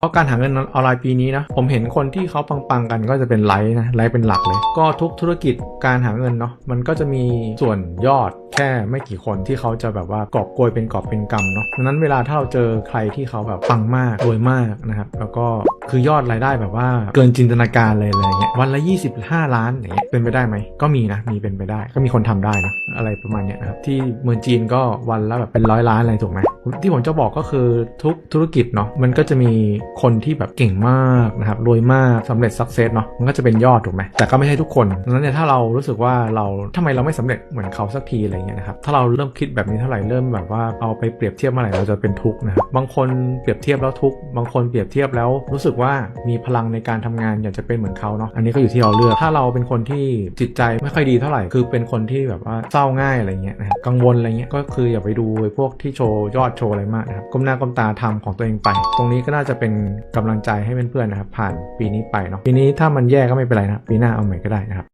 เพราะการหาเงินออนไลน์ปีนี้นะผมเห็นคนที่เขาปังๆกันก็จะเป็นไลฟ์นะไลฟ์เป็นหลักเลย ก็ทุกธุรกิจการหาเงินเนาะมันก็จะมีส่วนยอด ค่ไม่กี่คนที่เขาจะแบบว่ากอบโกยเป็นกอบเป็นกำเนาะดังนั้นเวลาถ้าเราเจอใครที่เขาแบบปังมากรวยมากนะครับแล้วก็คือยอดรายได้แบบว่าเกินจินตนาการเลยอะไรเงี้ยวันละ 25 ล้านอย่างเงี้ยเป็นไปได้ไหมก็มีนะมีเป็นไปได้ ก็มีคนทำได้นะอะไรประมาณเนี้ยนะครับที่เมืองจีนก็วันละแบบเป็นร้อยล้านอะไรถูกไหมที่ผมจะบอกก็คือทุกธุรกิจเนาะมันก็จะมีคนที่แบบเก่งมากนะครับรวยมากสำเร็จสักเซสเนาะมันก็จะเป็นยอดถูกไหมแต่ก็ไม่ใช่ทุกคนดังนั้นเนี่ยถ้าเรารู้สึกว่าเราทำไมเราไม่สำเร็จเหมือนเขาสักทีอะไรเงี้ยนะครับถ้าเราเริ่มคิดแบบนี้เท่าไหร่เริ่มแบบว่าเอาไปเปรียบเทียบเมื่อไหร่เราจะเป็นทุกข์นะครับบางคนเปรียบเทียบแล้วทุกข์บางคนเปรียบเทียบแล้วรู้สึกว่ามีพลังในการทำงานอยากจะเป็นเหมือนเขาเนาะอันนี้ก็อยู่ที่เราเลือก ถ้าเราเป็นคนที่จิตใจไม่ค่อยดีเท่าไหร่คือเป็นคนที่แบบว่าเศร้าง่ายอะไรเงี้ยนะครับกังวลอะไรเงี้ยก็คืออย่าไปดูไอ้พวกที่โชว์ยอดโชว์อะไรมากนะครับก้มหน้าก้มตาทำของตัวเองไป ตรงนี้ก็น่าจะเป็นกำลังใจให้เพื่อนๆนะครับผ่านปีนี้ไปเนาะปีนี้ถ้ามันแย่ก็ไม่เป็นไรนะปีหน้าเอาใหม่ก็ได้นะครับ